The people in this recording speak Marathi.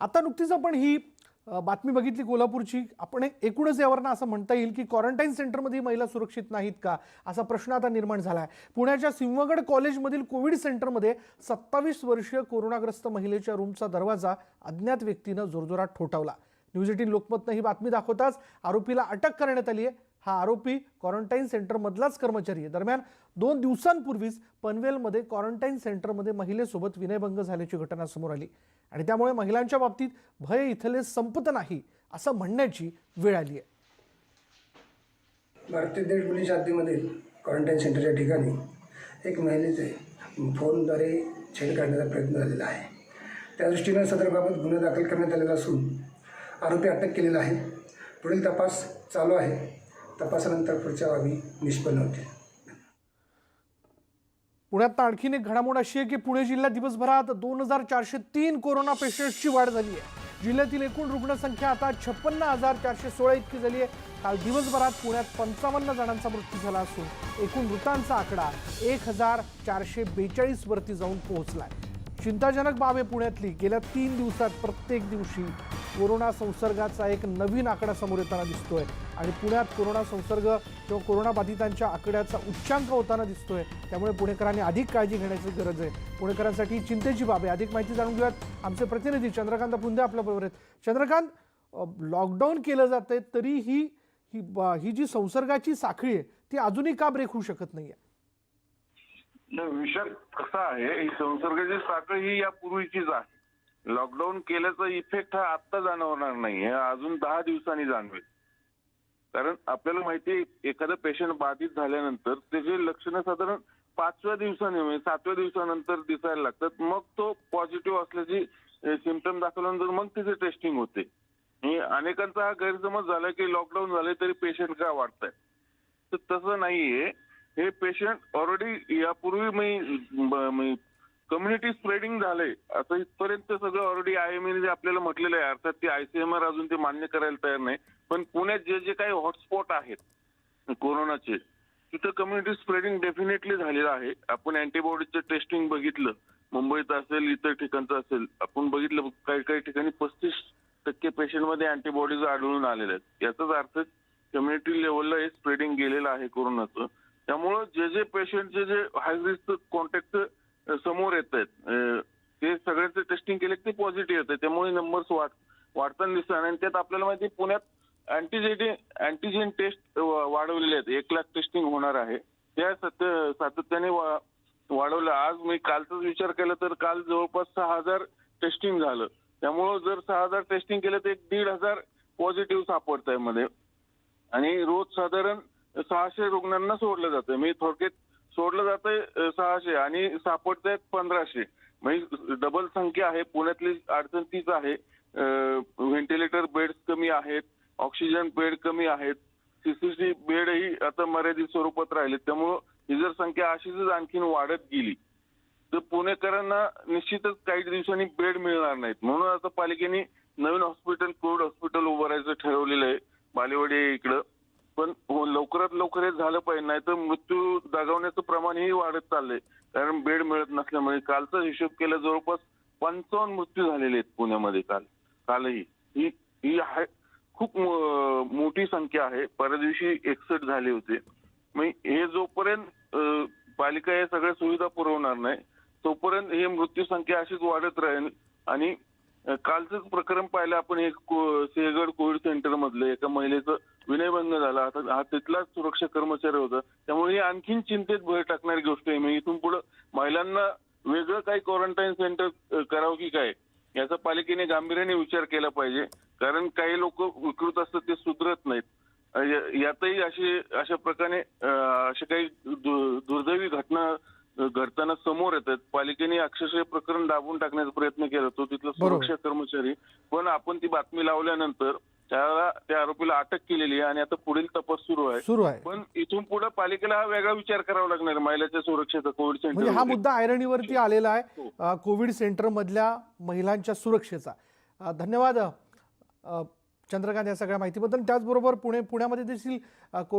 आता नुकतीच आपण ही बातमी बघितली कोल्हापूरची. आपण एकूणच यावरनं असं म्हणता येईल की क्वारंटाईन सेंटरमध्ये महिला सुरक्षित नाहीत का? असा प्रश्न आता निर्माण झाला आहे पुण्याच्या सिंहगड कॉलेजमधील कोविड सेंटरमध्ये सत्तावीस वर्षीय कोरोनाग्रस्त महिलेच्या रूमचा दरवाजा अज्ञात व्यक्तीनं जोरजोरात ठोठावला. न्यूज एटीन लोकमतनं ही बातमी दाखवताच आरोपीला अटक करण्यात आली आहे हा आरोपी क्वारंटाईन सेंटरमधलाच कर्मचारी आहे. दरम्यान दोन दिवसांपूर्वीच पनवेलमध्ये क्वारंटाईन सेंटरमध्ये महिलेसोबत विनयभंग झाल्याची घटना समोर आली. आणि त्यामुळे महिलांच्या बाबतीत भय इथले संपत नाही असं म्हणण्याची वेळ आली आहे. भारतीय देश पोलीस हद्दीमधील क्वारंटाईन सेंटरच्या ठिकाणी एक महिलेचे फोनद्वारे छेड काढण्याचा प्रयत्न झालेला आहे. त्या दृष्टीनं सदरबाबत गुन्हा दाखल करण्यात आलेला असून आरोपी अटक केलेला आहे. पुढील तपास चालू आहे. तपासानंतर पुढच्या बाबी निष्पन्न होतील. पुण्यात आणखीन एक घडामोड अशी आहे की पुणे जिल्ह्यात दिवसभरात दोन हजार चारशे तीन कोरोना पेशंट्सची वाढ झाली आहे. जिल्ह्यातील एकूण रुग्णसंख्या आता छप्पन्न हजार चारशे सोळा इतकी झाली आहे. काल दिवसभरात पुण्यात पंचावन्न जणांचा मृत्यू झाला असून एकूण मृतांचा आकडा एक हजार चारशे बेचाळीस वरती जाऊन पोहोचलाय. चिंताजनक बाब आहे पुण्यातली. गेल्या तीन दिवसात प्रत्येक दिवशी कोरोना संसर्गाचा एक नवीन आकडा समोर येताना दिसतोय. आणि पुण्यात कोरोना संसर्ग किंवा कोरोनाबाधितांच्या आकड्याचा उच्चांक होताना दिसतोय. त्यामुळे पुणेकरांनी अधिक काळजी घेण्याची गरज आहे. पुणेकरांसाठी चिंतेची बाब आहे. अधिक माहिती जाणून घेऊयात आमचे प्रतिनिधी चंद्रकांत पुंदे आपल्याबरोबर आहेत. चंद्रकांत लॉकडाऊन केलं जातंय तरीही ही ही जी संसर्गाची साखळी आहे ती अजूनही का ब्रेक होऊ शकत नाही आहे विषय कसा आहे. ही संसर्गाची साखळी ही यापूर्वीचीच आहे. लॉकडाऊन केल्याचा इफेक्ट हा आत्ता जाणवणार नाही. हे अजून दहा दिवसांनी जाणवेल. कारण आपल्याला माहिती आहे एखादा पेशंट बाधित झाल्यानंतर त्याचे लक्षणं साधारण पाचव्या दिवसाने म्हणजे सातव्या दिवसानंतर दिसायला लागतात. मग तो पॉझिटिव्ह असल्याची सिमटम दाखवल्यानंतर मग तिचे टेस्टिंग होते. अनेकांचा हा गैरसमज झाला की लॉकडाऊन झाले तरी पेशंट का वाढताय तर तसं नाहीये. हे पेशंट ऑलरेडी यापूर्वी मी कम्युनिटी स्प्रेडिंग झालंय आता इथपर्यंत सगळं ऑलरेडी आय एम आपल्याला म्हटलेलं आहे अर्थात ते आयसीएमआर अजून ते मान्य करायला तयार नाही. पण पुण्यात जे जे काही हॉटस्पॉट आहेत कोरोनाचे तिथं कम्युनिटी स्प्रेडिंग डेफिनेटली झालेलं आहे. आपण अँटीबॉडीचं टेस्टिंग बघितलं. मुंबईत असेल इतर ठिकाणचं असेल आपण बघितलं काही काही ठिकाणी पस्तीस टक्के पेशंटमध्ये अँटीबॉडीज आढळून आलेल्या आहेत. याचाच अर्थ कम्युनिटी लेवलला हे स्प्रेडिंग गेलेलं आहे कोरोनाचं. त्यामुळं जे जे पेशंटचे जे हाय रिस्क कॉन्टॅक्ट समोर येत आहेत ते सगळ्यांचं टेस्टिंग केले ते पॉझिटिव्ह येते त्यामुळे नंबर्स वाढ वाढताना दिसतात. आणि त्यात आपल्याला माहिती आहे, पुण्यात अँटीजेटी अँटीजेन टेस्ट वाढवलेले आहेत. एक लाख टेस्टिंग होणार आहे. त्या सत्य सातत्याने वाढवलं. आज मी कालचाच विचार केला तर काल जवळपास सहा हजार टेस्टिंग झालं. त्यामुळं जर सहा हजार टेस्टिंग केलं तर एक दीड हजार पॉझिटिव्ह सापडत आहे मध्ये. आणि रोज साधारण सहाशे रुग्णांना सोडलं जातं मी थोडक्यात सोडलं जातंय सहाशे आणि सापडत पंधराशे. म्हणजे डबल संख्या आहे. पुण्यातली अडचण तीच आहे. व्हेंटिलेटर बेड्स कमी आहेत. ऑक्सिजन बेड कमी आहेत. सीसीसी बेडही आता मर्यादित स्वरूपात राहिले त्यामुळं ही जर संख्या अशीच आणखीन वाढत गेली तर पुणेकरांना निश्चितच काही दिवसांनी बेड मिळणार नाहीत. म्हणून आता पालिकेने नवीन हॉस्पिटल कोविड हॉस्पिटल उभारायचं ठरवलेलं आहे. बालेवाडी इकडं. पण हो, लवकरात लवकर हे झालं पाहिजे नाही तर मृत्यू दगावण्याचं प्रमाणही वाढत चाललंय. कारण बेड मिळत नसल्यामुळे कालचा हिशोब केला जवळपास पंचावन्न मृत्यू झालेले आहेत पुण्यामध्ये काल कालही. ही ही आहे खूप मोठी संख्या आहे. परत दिवशी एकसठ झाले होते. मग हे जोपर्यंत पालिका या सगळ्या सुविधा पुरवणार नाही तोपर्यंत हे मृत्यू संख्या अशीच वाढत राहील आणि कालचं प्रकरण पाहिलं आपण एक सिंहगड कोविड सेंटर मधलं एका महिलेचं विनयभंग झाला. आता हा तिथलाच सुरक्षा कर्मचारी होता. त्यामुळे ही आणखीन चिंतेत भर टाकणारी गोष्ट आहे. मग इथून पुढे महिलांना वेगळं काही क्वारंटाईन सेंटर करावं की काय? याचा पालिकेने गांभीर्याने विचार केला पाहिजे. कारण काही लोक विकृत असतात ते सुधरत नाहीत. यातही अशी अशा प्रकारे अ, अशा काही दुर्दैवी घटना घडताना समोर येतात पालिकेने अक्षरशः हे प्रकरण दाबून टाकण्याचा प्रयत्न केला. होता तिथला. सुरक्षा कर्मचारी. पण आपण ती बातमी लावल्यानंतर त्याला त्या आरोपीला अटक केलेली आहे आणि आता पुढील तपास सुरू आहे. सुरू आहे. पण इथून पुढे पालिकेला हा वेगळा विचार करावा लागणार महिलाच्या सुरक्षेचा कोविड म्हणजे हा सेंटर मुद्दा आयरणीवरती आलेला आहे. हो. कोविड सेंटरमधल्या महिलांच्या सुरक्षेचा. धन्यवाद. चंद्रकांत या सगळ्या माहितीबद्दल. त्याचबरोबर पुणे पुण्यामध्ये देखील कोरोना